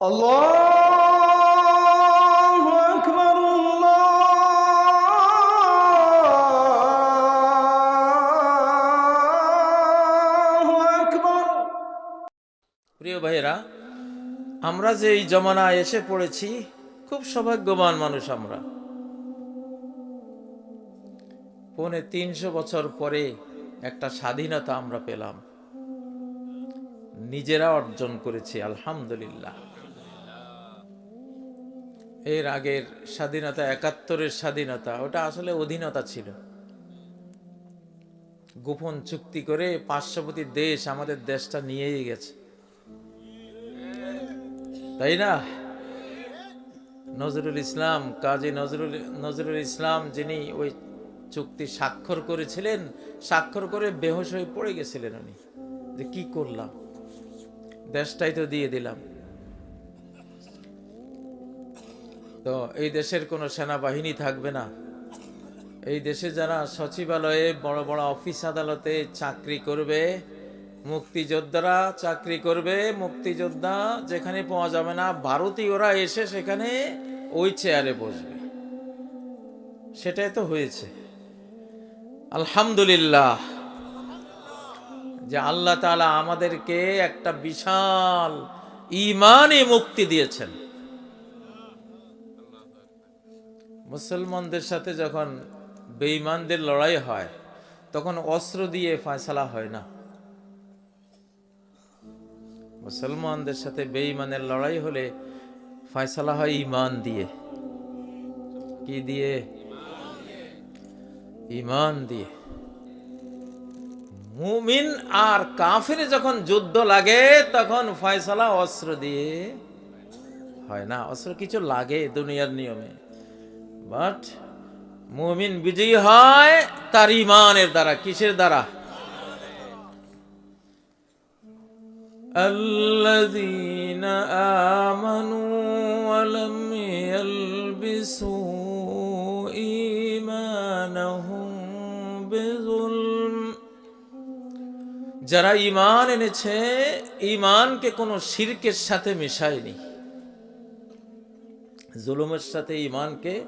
الله أكبر الله أكبر প্রিয় ভাইয়েরা আমরা যে এই জমানায় এসে পড়েছি খুব সৌভাগ্যবান মানুষ আমরা পৌনে তিনশো বছর পরে একটা স্বাধীনতা আমরা পেলাম নিজেরা অর্জন করেছি আলহামদুলিল্লাহ এর আগের স্বাধীনতা, একাত্তরের স্বাধীনতা, ওটা আসলে অধীনতা ছিল। গোপন চুক্তি করে পার্শ্ববর্তী দেশ আমাদের দেশটা নিয়েই গেছে। তাই না? নজরুল ইসলাম, কাজী নজরুল নজরুল ইসলাম যিনি ওই চুক্তি স্বাক্ষর করেছিলেন, স্বাক্ষর করে বেহোশ হয়ে পড়ে গেছিলেন উনি। যে কি করলাম? দেশটাই তো দিয়ে দিলাম। তো এই দেশের কোনো সেনাবাহিনী থাকবে না। এই দেশে যারা সচিবালয়ে বড় বড় অফিস আদালতে চাকরি করবে, মুক্তিযোদ্ধারা চাকরি করবে, মুক্তিযোদ্ধা যেখানে পাওয়া যাবে না, ভারতীয়রা এসে সেখানে ওই চেয়ারে বসবে। সেটাই তো হয়েছে। আলহামদুলিল্লাহ যে আল্লাহ তাআলা আমাদেরকে একটা বিশাল ইমানে মুক্তি দিয়েছেন। মুসলমানদের সাথে যখন বেঈমানদের লড়াই হয়, তখন অস্ত্র দিয়ে ফয়সালা হয় না। মুসলমানদের সাথে বেঈমানের লড়াই হলে ফয়সালা হয় ইমান দিয়ে। কি দিয়ে? ইমান দিয়ে। মুমিন আর কাফিরে যখন যুদ্ধ লাগে, তখন ফয়সালা অস্ত্র দিয়ে হয় না। অস্ত্র কিছু লাগে দুনিয়ার নিয়মে। বাট মুমিন বিজয়ী হয় তার ইমানের দ্বারা কিসের দ্বারা الذين آمنوا ولم يلبسوا إيمانهم بظلم যারা ইমান এনেছে ইমানকে কোনো শিরকের সাথে মেশায়নি জুলুমের সাথে ইমানকে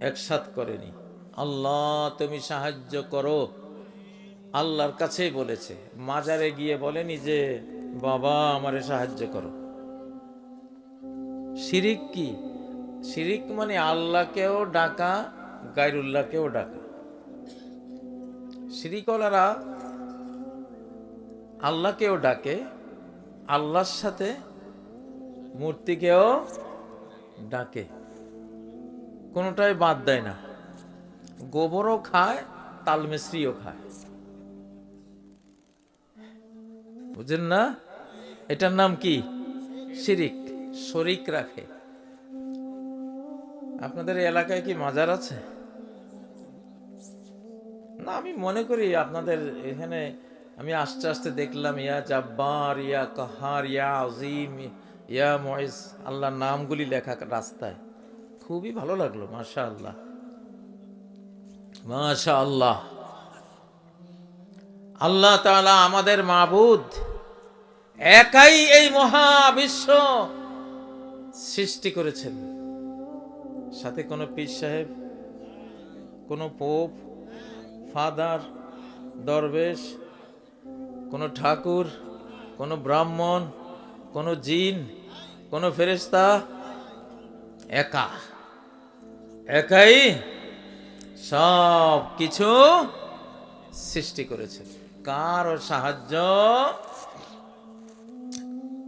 একসাথ করেনি। আল্লাহ, তুমি সাহায্য করো। আল্লাহর কাছেই বলেছে। মাজারে গিয়ে বলেনি যে, বাবা, আমারে সাহায্য করো। শিরিক কি? শিরিক মানে আল্লাহকেও ডাকা গাইরুল্লাহকেও ডাকা। শিরিকলারা আল্লাহকেও ডাকে, আল্লাহর সাথে মূর্তিকেও ডাকে। কোনোটাই বাদ দেয় না। গোবরও খায় তালমিশ্রিও খায়। বুঝেন না? এটার নাম কি? শিরিক, শরিক রাখে। আপনাদের এলাকায় কি মাজার আছে? না, আমি মনে করি আপনাদের এখানে, আমি আস্তে আস্তে দেখলাম, ইয়া জাব্বার, ইয়া কাহার, ইয়া আজিম ইয়া ময়েজ আল্লাহর নামগুলি লেখা রাস্তায়। খুবই ভালো লাগল মাশা আল্লাহ মাশা আল্লাহ আল্লাহ তাআলা আমাদের মাবুদ একাই এই মহাবিশ্ব সৃষ্টি করেছেন। সাথে কোনো পীর সাহেব, কোনো পোপ, ফাদার, দরবেশ, কোনো ঠাকুর, কোনো ব্রাহ্মণ কোনো জিন কোনো ফেরেশতা একা একাই সব কিছু সৃষ্টি করেছে কার সাহায্য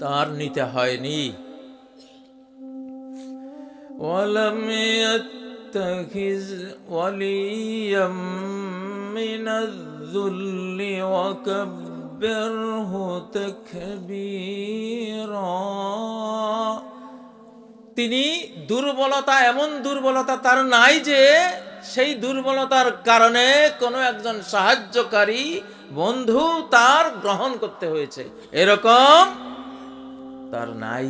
তার নিতে হয়নি ولم يتخذ وليا من الذل وكبره تكبيرا তিনি দুর্বলতা এমন দুর্বলতা তার নাই যে সেই দুর্বলতার কারণে কোনো একজন সাহায্যকারী বন্ধু তার গ্রহণ করতে হয়েছে এরকম তার নাই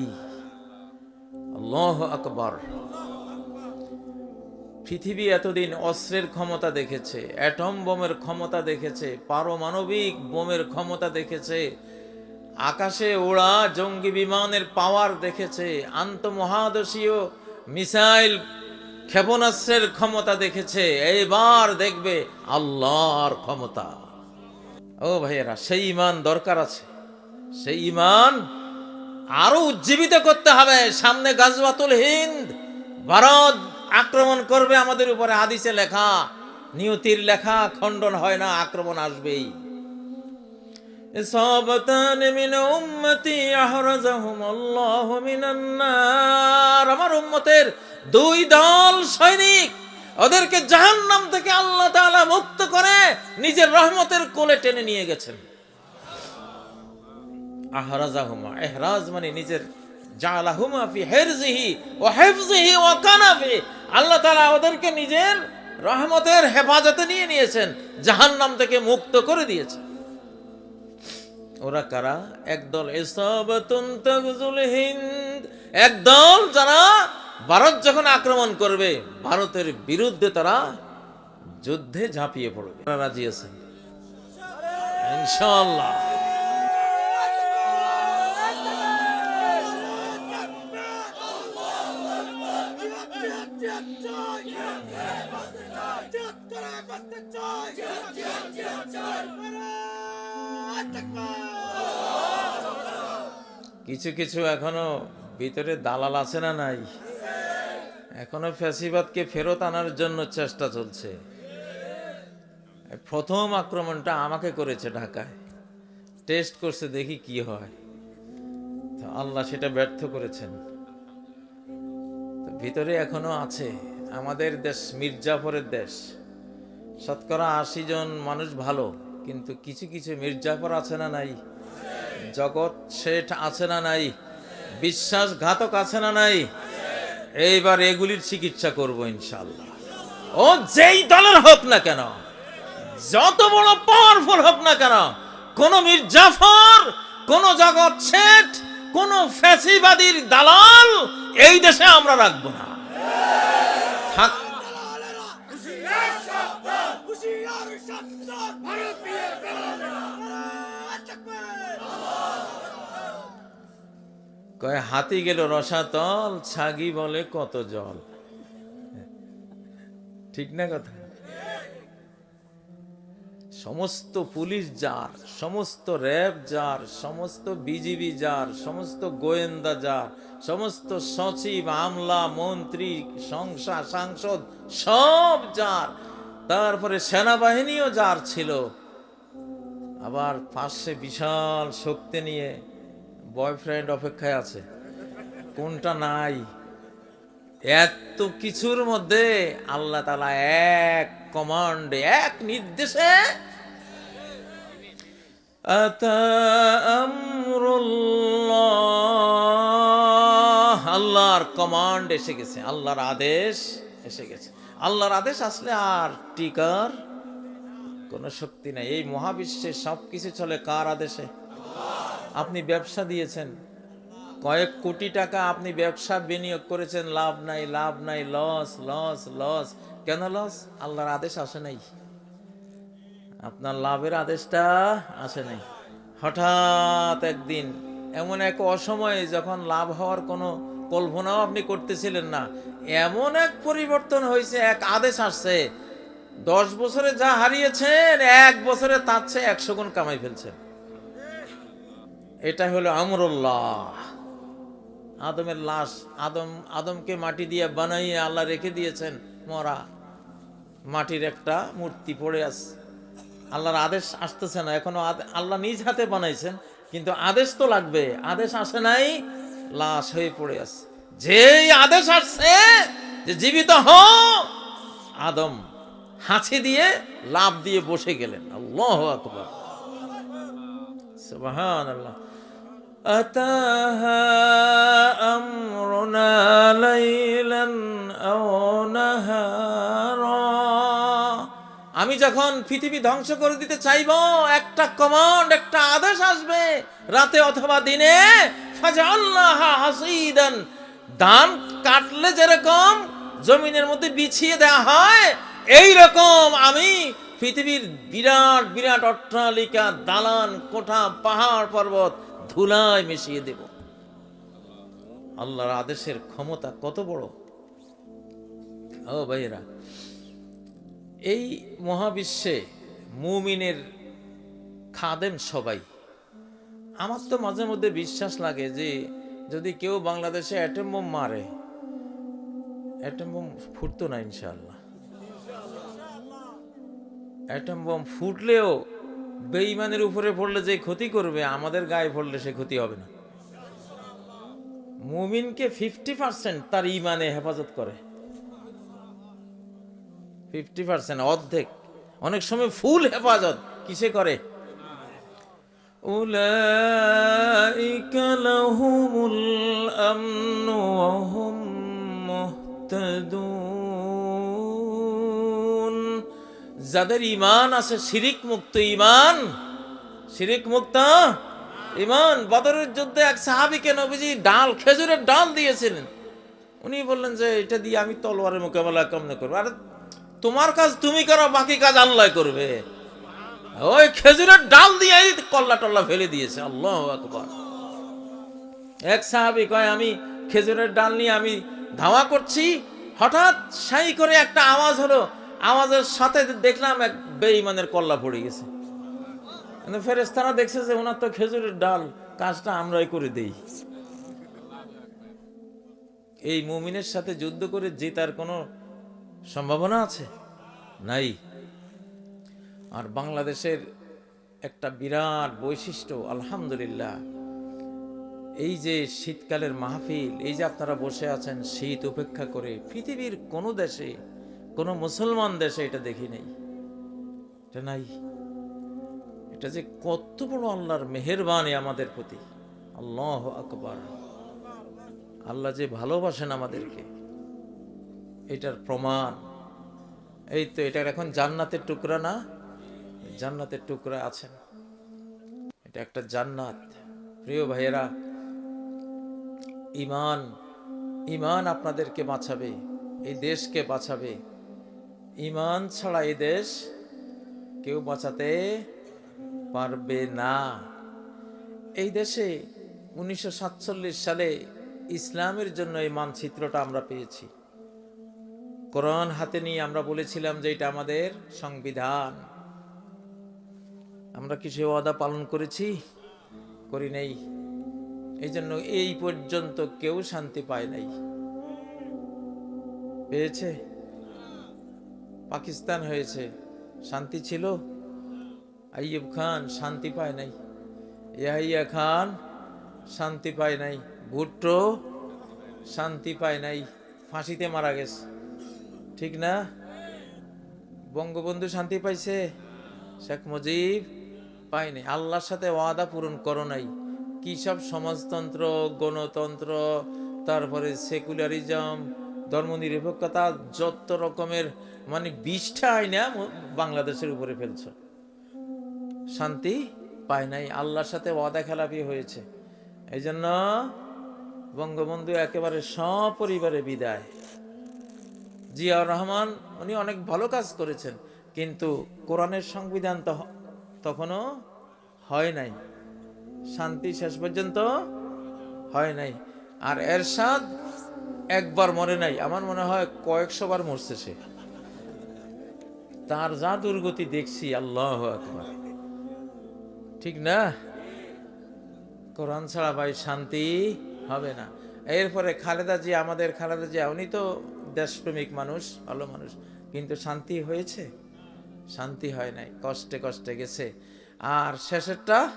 আল্লাহ আকবর পৃথিবী এতদিন অস্ত্রের ক্ষমতা দেখেছে, অ্যাটম বোমের ক্ষমতা দেখেছে, পারমাণবিক বোমের ক্ষমতা দেখেছে, আকাশে ওড়া জঙ্গি বিমানের পাওয়ার দেখেছে, আন্তঃমহাদেশীয় মিসাইল ক্ষেপণাস্ত্রের ক্ষমতা দেখেছে, এইবার দেখবে আল্লাহর ক্ষমতা। ও ভাইয়েরা, সেই ইমান দরকার আছে। সেই ইমান আরও উজ্জীবিত করতে হবে। সামনে গাজওয়াতুল হিন্দ, ভারত আক্রমণ করবে আমাদের উপরে হাদিসে লেখা। নিয়তির লেখা, খণ্ডন হয় না, আক্রমণ আসবেই। দুই দল সৈনিক, ওদেরকে জাহান্নাম থেকে আল্লাহ তাআলা মুক্ত করে নিজের রহমতের কোলে টেনে নিয়ে গেছেন। আহরাজাহুমা এহরাজ মানে নিজের আল্লাহ তাআলা ওদেরকে নিজের রহমতের হেফাজতে নিয়ে নিয়েছেন, জাহান্নাম থেকে মুক্ত করে দিয়েছেন। ওরা কারা? একদল হিন্দ। একদল যারা ভারত যখন আক্রমণ করবে, ভারতের বিরুদ্ধে তারা যুদ্ধে ঝাঁপিয়ে পড়বে। রাজি আছেন? কিছু কিছু এখনও ভিতরে দালাল আছে না নাই? এখনও ফ্যাসিবাদকে ফেরত আনার জন্য চেষ্টা চলছে। প্রথম আক্রমণটা আমাকে করেছে ঢাকায়। টেস্ট করছে, দেখি কি হয়। আল্লাহ সেটা ব্যর্থ করেছেন। ভিতরে এখনও আছে। আমাদের দেশ মির্জাফরের দেশ। শতকরা আশি জন মানুষ ভালো, কিন্তু কিছু কিছু মির্জাফর আছে না নাই? জগৎ শেঠ আছে না নাই? বিশ্বাসঘাতক আছে না নাই? এইবার এগুলির চিকিৎসা করব ইনশাল্লাহ ও যেই দলের হোক না কেন, যত বড় পাওয়ারফুল হোক না কেন, কোন মির্জাফর, কোন জগৎ শেঠ, কোন ফ্যাসিবাদীর দালাল এই দেশে আমরা রাখব না। কয়, হাতি গেল রসাতল, ছাগি বলে কত জল। ঠিক না কথা? সমস্ত পুলিশ যার, সমস্ত র্যাব যার, সমস্ত বিজিবি যার, সমস্ত গোয়েন্দা যার, সমস্ত সচিব, আমলা, মন্ত্রী সংসদ সাংসদ, সব যার। তারপরে সেনাবাহিনীও যার ছিল। আবার পাশে বিশাল শক্তি নিয়ে বয়ফ্রেন্ড অপেক্ষায় আছে। কোনটা নাই? এত কিছুর মধ্যে আল্লাহ তালা এক কমান্ডে, এক নির্দেশে আতা আমরুল্লাহ আল্লাহর কমান্ড এসে গেছে, আল্লাহর আদেশ এসে গেছে। আল্লাহর আদেশ আসলে আর টিকার কোনো শক্তি নাই। এই মহাবিশ্বে সবকিছু চলে কার আদেশে? আপনি ব্যবসা দিয়েছেন, কয়েক কোটি টাকা আপনি ব্যবসা বিনিয়োগ করেছেন, লাভ নাই লাভ নাই লস লস লস কেন লস আল্লাহর আদেশ আসে নাই। আপনার লাভের আদেশটা আসে নাই। হঠাৎ একদিন এমন এক অসময়ে যখন লাভ হওয়ার কোনো কল্পনাও আপনি করতেছিলেন না, এমন এক পরিবর্তন হয়েছে, এক আদেশ আসছে। দশ বছরে যা হারিয়েছেন, এক বছরে তার চেয়ে একশো গুণ কামাই ফেলছেন। এটা হলো আমরুল্লাহ। আদমের লাশ, আদম, আদমকে মাটি দিয়ে বানাইয়ে আল্লাহ রেখে দিয়েছেন, মরা মাটির একটা মূর্তি পড়ে আছে। আল্লাহর আদেশ আসতেছে না এখনো আদ- আল্লাহ নিজ হাতে বানাইছেন কিন্তু আদেশ তো লাগবে আদেশ আসে নাই লাশ হয়ে পড়ে আছে যেই আদেশ আসছে যে জীবিত হ আদম হাঁচি দিয়ে লাভ দিয়ে বসে গেলেন আল্লাহ আকবর সুবহান আল্লাহ أتاها أمرنا ليلا أو نهارا আমি যখন পৃথিবী ধ্বংস করে দিতে চাইব, একটা কমান্ড একটা আদেশ আসবে, রাতে অথবা দিনে হাসিদান। ধান কাটলে যেরকম, জমিনের মধ্যে বিছিয়ে দেওয়া হয় এই রকম আমি পৃথিবীর বিরাট বিরাট অট্টালিকা, দালান, কোঠা, পাহাড় পর্বত ধুলায় মিশিয়ে দেব। আল্লাহর আদেশের ক্ষমতা কত বড়? ও ভাইয়েরা এই মহাবিশ্বে মুমিনের খাদেম সবাই। আমার তো মাঝে মধ্যে বিশ্বাস লাগে যে যদি কেউ বাংলাদেশে অ্যাটম বোম মারে, অ্যাটম বোম ফুটতো না ইনশাল্লাহ অ্যাটম বোম ফুটলেও বেইমানের উপরে পড়লে যে ক্ষতি করবে, আমাদের গায়ে পড়লে সে ক্ষতি হবে না। মুমিনকে ফিফটি পার্সেন্ট তার ইমানে হেফাজত করে। ফিফটি পার্সেন্ট অর্ধেক অনেক সময় ফুল হেফাজত কিসে করে أولئك لهم الأمن وهم مهتدون যাদের ইমান আছে শিরিক মুক্ত ইমান শিরিক মুক্ত ইমান বদরের যুদ্ধে এক সাহাবিকে নবীজি ডাল খেজুরের ডাল দিয়েছিলেন উনি বললেন যে এটা দিয়ে আমি তলোয়ারের মোকাবেলা কেমনে করবো আরে তোমার কাজ তুমি করো, বাকি কাজ আল্লাহ করবে। ওই খেজুরের ডাল দিয়ে কল্লা টল্লা ফেলে দিয়েছে, আল্লাহ আকবর। এক সাহাবি কয়, আমি খেজুরের ডাল নিয়ে আমি ধাওয়া করছি। হঠাৎ সাই করে একটা আওয়াজ হলো, আওয়াজের সাথে দেখলাম এক বেঈমানের কল্লা পড়ে গেছে। কিন্তু ফেরেস্তারা দেখছে যে ওনার তো খেজুরের ডাল, কাজটা আমরাই করে দেই। এই মুমিনের সাথে যুদ্ধ করে জেতার কোনো সম্ভাবনা আছে? নাই। আর বাংলাদেশের একটা বিরাট বৈশিষ্ট্য, আলহামদুলিল্লাহ, এই যে শীতকালের মাহফিল, এই যে আপনারা বসে আছেন শীত উপেক্ষা করে, পৃথিবীর কোনো দেশে, কোনো মুসলমান দেশে এটা দেখি নেই। এটা নাই। এটা যে কত বড় আল্লাহর মেহেরবানি আমাদের প্রতি। আল্লাহ আকবার। আল্লাহ যে ভালোবাসেন আমাদেরকে। এটার প্রমাণ। এই তো এটার এখন জান্নাতের টুকরা না? জান্নাতের টুকরা আছেন এটা একটা জান্নাত। প্রিয় ভাইয়েরা ইমান ইমান আপনাদেরকে বাঁচাবে, এই দেশকে বাঁচাবে। ইমান ছাড়া এই দেশ কেউ বাঁচাতে পারবে না। এই দেশে উনিশশো সাতচল্লিশ সালে ইসলামের জন্য এই মানচিত্রটা আমরা পেয়েছি। কোরআন হাতে নিয়ে আমরা বলেছিলাম যে এটা আমাদের সংবিধান। আমরা কি সে ওয়াদা পালন করেছি? করি নেই। এই জন্য এই পর্যন্ত কেউ শান্তি পায় নাই। পেয়েছে? পাকিস্তান হয়েছে। শান্তি ছিল? আইয়ুব খান শান্তি পায় নাই। ইয়াহিয়া খান শান্তি পায় নাই। ভুট্টো শান্তি পায় নাই। ফাঁসিতে মারা গেছে। ঠিক না? বঙ্গবন্ধু শান্তি পাইছে? শেখ মুজিব পায়নি আল্লাহর সাথে ওয়াদা পূরণ করো নাই। কি সব সমাজতন্ত্র, গণতন্ত্র, তারপরে সেকুলারিজম, ধর্মনিরপেক্ষতা, যত রকমের মানে বিষ্ঠা আইনা বাংলাদেশের উপরে ফেলছ। শান্তি পায় নাই। আল্লাহর সাথে ওয়াদা খেলাপি হয়েছে। এই জন্য বঙ্গবন্ধু একেবারে সপরিবারে বিদায়। জিয়াউর রহমান, উনি অনেক ভালো কাজ করেছেন, কিন্তু কোরআনের সংবিধান তো তখনও হয় নাই। শান্তি শেষ পর্যন্ত হয় নাই। আর এরশাদ একবার মরে নাই। আমার মনে হয় কয়েকশো বার মরছে সে। তার যা দুর্গতি দেখছি, আল্লাহ ঠিক না? কোরআন ছাড়া ভাই শান্তি হবে না। এরপরে খালেদা জি আমাদের খালেদা জিয়া, উনি তো দেশপ্রেমিক মানুষ, ভালো মানুষ। কিন্তু শান্তি হয়েছে? শান্তি হয় নাই। কষ্টে কষ্টে গেছে। আর শেষেরটা?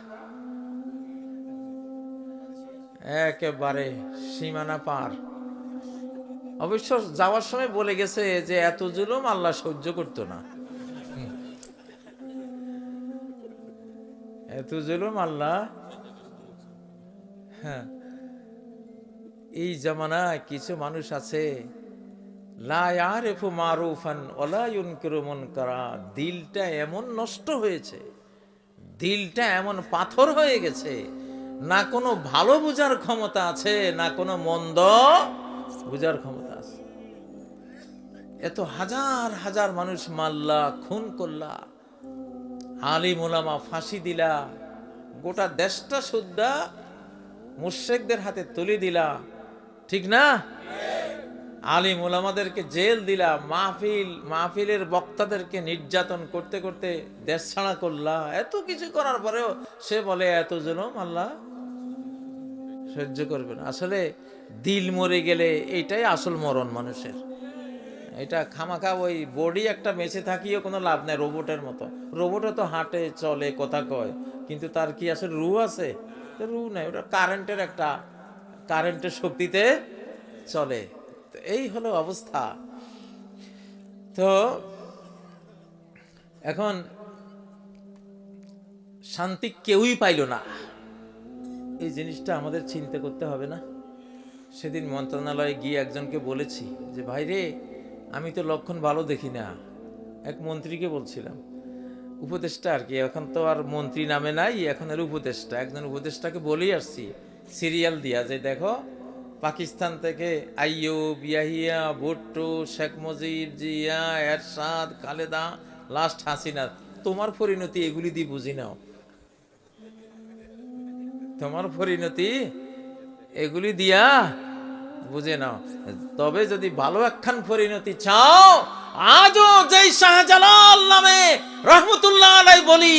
একেবারে সীমানা পার। অবশ্য যাওয়ার সময় বলে গেছে যে, এত জুলুম আল্লাহ সহ্য করতো না। এত জুলুম আল্লাহ? হ্যাঁ। এই জামানায় কিছু মানুষ আছে দিলটা এমন নষ্ট হয়েছে, দিলটা এমন পাথর হয়ে গেছে, না কোনো ভালো বুঝার ক্ষমতা আছে, না কোনো মন্দ বুঝার ক্ষমতা আছে। এত হাজার হাজার মানুষ মারলা, খুন করলা, আলিম ওলামা ফাঁসি দিলা, গোটা দেশটা শুদ্ধা মুর্শেকদের হাতে তুলে দিলা, ঠিক না? আলিম ওলামাদেরকে জেল দিলা, মাহফিল, মাহফিলের বক্তাদেরকে নির্যাতন করতে করতে দেশ ছাড়া করলা, এত কিছু করার পরেও সে বলে, এত জনম আল্লাহ সহ্য করবে না। আসলে দিল মরে গেলে এইটাই আসল মরণ মানুষের। এটা খামাখা ওই বডি একটা বেঁচে থাকিও কোনো লাভ নেই রোবটের মতো। রোবটও তো হাঁটে, চলে, কথা কয়, কিন্তু তার কি আসলে রু আছে? রু নাই, ওটা কারেন্টের একটা কারেন্টের শক্তিতে চলে। এই হলো অবস্থা। তো এখন শান্তি কেউই পাইল না। এই জিনিসটা আমাদের চিন্তা করতে হবে না। সেদিন মন্ত্রণালয়ে গিয়ে একজনকে বলেছি যে, ভাই রে, আমি তো লক্ষণ ভালো দেখি না। এক মন্ত্রীকে বলছিলাম। উপদেষ্টা আর কি, এখন তো আর মন্ত্রী নামে নাই, এখন এর উপদেষ্টা। একজন উপদেষ্টাকে বলেই আসছি, সিরিয়াল দিয়া যে, দেখো পাকিস্তান থেকে আইয়ুব, ইয়াহিয়া, ভুট্টো, শেখ মুজিব, জিয়া, এরশাদ, খালেদা লাস্ট হাসিনা তোমার পরিণতি এগুলি দিয়ে বুঝি নাও। তোমার পরিণতি এগুলি দিয়া বুঝে নাও। তবে যদি ভালো একখান পরিণতি চাও, আজও যেই শাহজালাল নামে রহমতুল্লাহ আলাই বলি,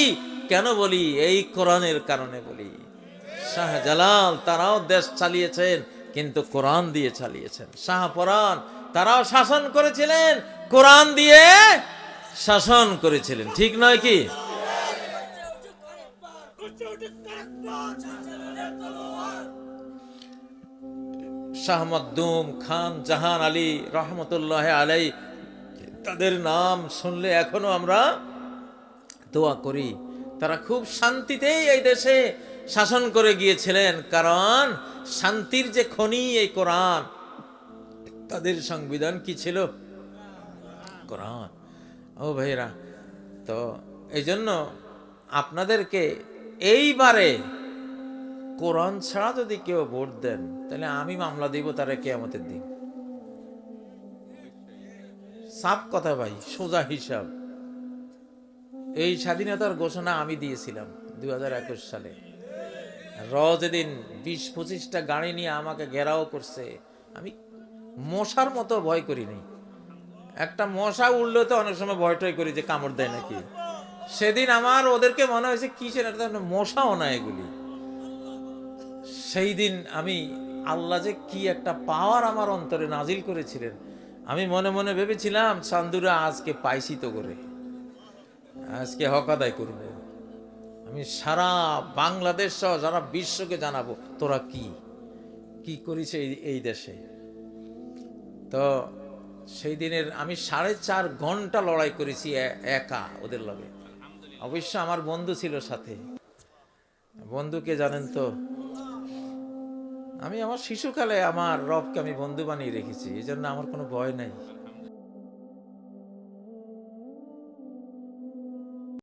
কেন বলি? এই কোরআনের কারণে বলি। শাহজালাল, তারাও দেশ চালিয়েছেন কিন্তু কোরআন দিয়ে চালিয়েছেন। শাহপরান তারাও শাসন করেছিলেন, কোরআন দিয়ে শাসন করেছিলেন। ঠিক নয় কি? শাহ মখদুম খান জাহান আলী রহমতুল্লাহ আলাই, তাদের নাম শুনলে এখনও আমরা দোয়া করি। তারা খুব শান্তিতেই এই দেশে শাসন করে গিয়েছিলেন, কারণ শান্তির যে খনি এই কোরআন, তাদের সংবিধান কি ছিল? কোরআন। ও ভাইরা তো এই জন্য আপনাদেরকে এইবারে কোরআন ছাড়া যদি কেউ ভোট দেন, তাহলে আমি মামলা দিব তারা কেয়ামতের দিন। সাপ কথা ভাই, সোজা হিসাব। এই স্বাধীনতার ঘোষণা আমি দিয়েছিলাম দু হাজার একুশ সালে। র যেদিন বিশ পঁচিশটা গাড়ি নিয়ে আমাকে ঘেরাও করছে। আমি মশার মতো ভয় করিনি একটা মশা উঠলে তো অনেক সময় ভয় টয় করি যে কামড় দেয় নাকি। সেদিন আমার ওদেরকে মনে হয়েছে কিসের একটা মশাও না এগুলি? সেই দিন আমি, আল্লাহ যে কি একটা পাওয়ার আমার অন্তরে নাজিল করেছিলেন। আমি মনে মনে ভেবেছিলাম, চান্দুরা আজকে পাইছি তো করে। আজকে হক আদায় করব। আমি সারা বাংলাদেশ সহ সারা বিশ্বকে জানাব, তোরা কি? কি এই এই দেশে? তো সেই দিনের আমি সাড়ে চার ঘণ্টা লড়াই করেছি একা ওদের লগে। অবশ্য আমার বন্ধু ছিল সাথে। বন্ধুকে জানেন তো? আমি আমার শিশুকালে আমার রবকে আমি বন্ধু বানিয়ে রেখেছি, এই জন্য আমার কোনো ভয় নাই।